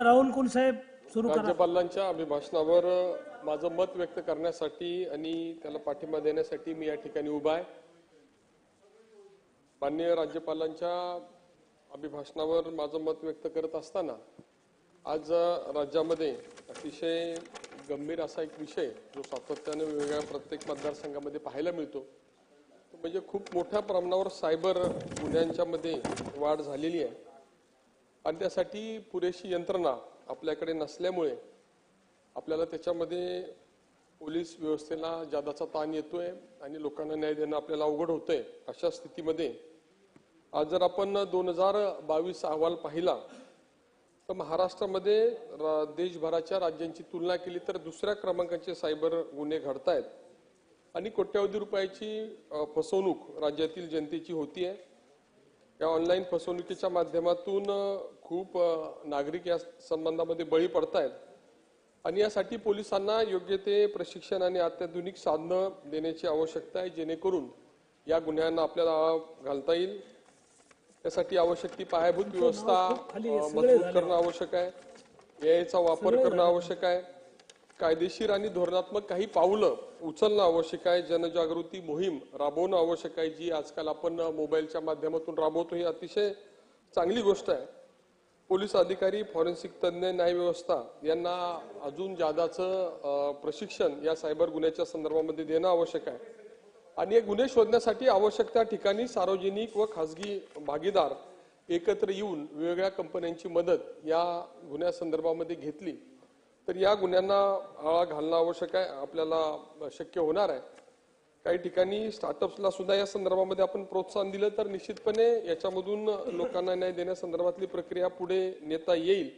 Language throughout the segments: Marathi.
राहुल कुल साहेब? सुरू राज्यपालांच्या अभिभाषणावर माझं मत व्यक्त करण्यासाठी आणि त्याला पाठिंबा देण्यासाठी मी या ठिकाणी उभा आहे. माननीय राज्यपालांच्या अभिभाषणावर माझं मत व्यक्त करत असताना आज राज्यामध्ये अतिशय गंभीर असा एक विषय जो सातत्याने वेगवेगळ्या प्रत्येक मतदारसंघामध्ये पाहायला मिळतो म्हणजे खूप मोठ्या प्रमाणावर सायबर गुन्ह्यांच्या मध्ये वाढ झालेली आहे. आणि त्यासाठी पुरेशी यंत्रणा आपल्याकडे नसल्यामुळे आपल्याला त्याच्यामध्ये पोलीस व्यवस्थेला जादाचा ताण येतोय आणि लोकांना न्याय देणं आपल्याला अवघड होतंय अशा स्थितीमध्ये. आज जर आपण दोन हजार बावीस अहवाल पाहिला तर महाराष्ट्रामध्ये रा- देशभराच्या राज्यांची तुलना केली तर दुसऱ्या क्रमांकाचे सायबर गुन्हे घडतायत. आणि कोट्यावधी रुपयाची फसवणूक राज्यातील जनतेची होती आहे या ऑनलाईन फसवणुकीच्या माध्यमातून खूप नागरिक या संबंधामध्ये बळी पडतायत. आणि यासाठी पोलिसांना योग्य ते प्रशिक्षण आणि अत्याधुनिक साधनं देण्याची आवश्यकता आहे जेणेकरून या गुन्ह्यांना आपल्याला आळा घालता येईल. त्यासाठी आवश्यक ती पायाभूत व्यवस्था मजबूत करणं आवश्यक आहे. याचा वापर करणं आवश्यक आहे. कायदेशीर आणि धोरणात्मक काही पावलं उचलणं आवश्यक आहे. जनजागृती मोहीम राबवणं आवश्यक आहे. जी आजकाल आपण मोबाईलच्या माध्यमातून राबवतो ही अतिशय चांगली गोष्ट आहे. पोलीस अधिकारी फॉरेन्सिक तज्ज्ञ न्यायव्यवस्था यांना अजून जादाचं प्रशिक्षण या सायबर गुन्ह्याच्या संदर्भामध्ये देणं आवश्यक आहे. आणि हे गुन्हे शोधण्यासाठी आवश्यक त्या ठिकाणी सार्वजनिक व खासगी भागीदार एकत्र येऊन वेगवेगळ्या कंपन्यांची मदत या गुन्ह्यासंदर्भामध्ये घेतली. तर या गुन्ह्यांना आळा घालणं आवश्यक आहे आपल्याला शक्य होणार आहे. काही ठिकाणी स्टार्टअप्सला सुद्धा या संदर्भामध्ये आपण प्रोत्साहन दिलं तर निश्चितपणे याच्यामधून लोकांना न्याय देण्यासंदर्भातली प्रक्रिया पुढे नेता येईल.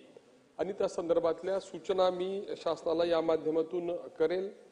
आणि त्या संदर्भातल्या सूचना मी शासनाला या माध्यमातून करेल.